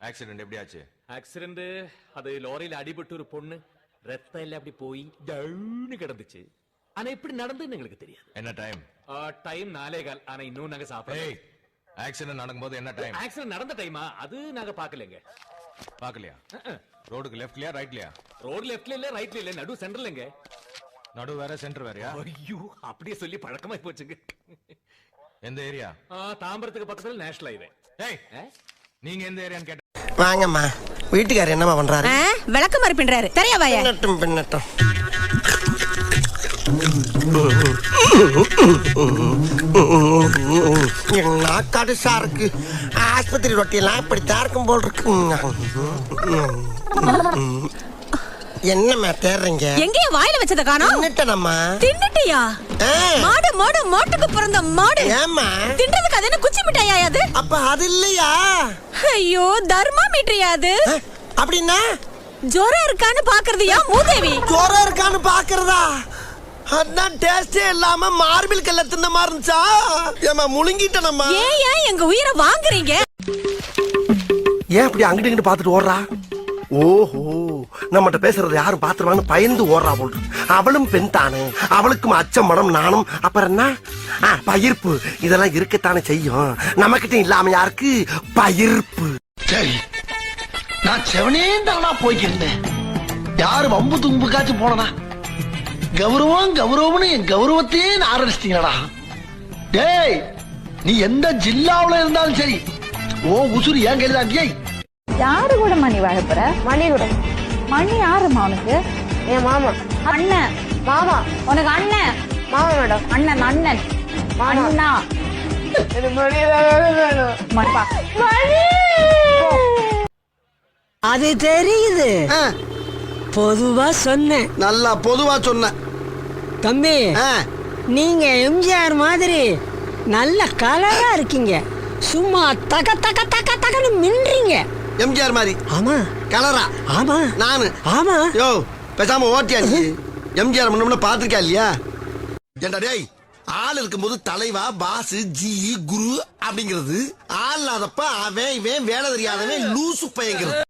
Accident எப்படி ஆச்சு accident அது லாரியில அடிபட்டு ஒரு பொண்ணு ரத்தம் எல்லாம் அப்படி போய் டவுன்னு கிடந்துச்சு. ஆனா எப்படி நடந்துன்னு எங்களுக்கு தெரியாது. என்ன டைம் டைம் நாலே கால் ஆனா இன்னும் நாங்க ஏய் சாப்பிடல ஆக்சிடென்ட் நடக்கும்போது என்ன டைம் ஆக்சிடென்ட் நடந்த டைமா அது நாங்க பாக்கலங்க பாக்கலையா ரோடுக்கு லெஃப்ட்லயா ரைட்லயா ரோட் லெஃப்ட்ல இல்ல ரைட்ல இல்ல நடு சென்டர்லங்க நடு வேற சென்டர் வேறயா? ஐயோ அப்படியே சொல்லி பழக்கமாய் போச்சுங்க. எந்த ஏரியா தாம்பரத்துக்கு பக்கத்துல நேஷனல் ஹைவே ஏய் நீங்க எந்த ஏரியான்னு கேட்ட வாங்கம்மா. வீட்டுக்காரர் என்னம்மா பண்றாரு? விளக்கு மாதிரி பின்றாரு. தெரிய வாய. பின்னட்டும் பின்னட்டும். என்ன கடுசா இருக்கு ஆஸ்பத்திரி ரொட்டியெல்லாம் இப்படித்தான் இருக்கும் போல் இருக்கு. என்னம்மா தேடுறீங்க? எங்கேய வாயில வச்சத காணோம். தின்னுட்டேனம்மா. தின்னுட்டியா? மாடு மாடு மாட்டுக்கு பிறந்த மாடு. ஏம்மா? தின்றதுக்கு அது என்ன குச்சி மிட்டாயா அது? அப்ப அது இல்லையா? ஐயோ தர்மா மீட்டரியா அது அப்படின்னா? ஜோரம் இருக்கான்னு பாக்குறதுயா மூதேவி? ஜோரம் இருக்கான்னு பாக்குறதா அதான் டேஸ்டே இல்லாம மார்பிள் கல்ல தின்ன மாதிரி இருந்துச்சா? ஏமா முழுங்கிட்டனம்மா. ஏன் ஏன் எங்க உயிரை வாங்குறீங்க? ஏன் இப்படி அங்கிட்டு இங்கிட்டு பாத்துட்டு ஓடுறா? ஓஹோ நம்மகிட்ட பேசுறது யாரும் பாத்துருவான்னு பயந்து ஓடுறா போல் அவளும் பெண் தானே. அவளுக்கும் அச்சம் மனம் நானும் அப்புறம் என்ன? பயிர்ப்பு. இதெல்லாம் இருக்கத்தானே செய்யும். நம்மகிட்ட இல்லாம யாருக்கு பயிர்ப்பு. சரி நான் செவனே தானா போய்க்கிருந்தேன். யாரு வம்பு தும்புக்காச்சும் போனா கௌரவம் கௌரவம்னு என் கௌரவத்தையே ஆரம்பிச்சிட்டீங்களா டேய் நீ எந்த ஜில்லாவுல இருந்தாலும் சரி ஓ உசுறு ஏன் கையில் தான் யாரு கூட மணி வாழ போற மணி கூட மணி யாருமா உனக்கு? என் மாமா. அண்ணன். மாமா. உனக்கு அண்ணன். மாமா மேடம். அண்ணன் அண்ணன். அண்ணா. அது தெரியுது. பொதுவா சொன்னேன். நல்லா பொதுவா சொன்ன தம்பி நீங்க எம்ஜிஆர் மாதிரி நல்ல கலரா இருக்கீங்க. சும்மா தக தக தக தகன்னு மின்றீங்க. எம்ஜிஆர் மாதிரி. ஆமா. கலரா. ஆமா. நானு. ஆமா. யோ பேசாம ஓட்டியா நீ எம்ஜிஆர் முன்ன பாத்திருக்கா இல்லையா? ஏண்டா டேய் ஆள் இருக்கும்போது தலைவா பாஸ் ஜி குரு அப்படிங்கிறது ஆள் இல்லாதப்ப அவன் இவன் வேலை தெரியாதவன் லூசு பையங்கிறது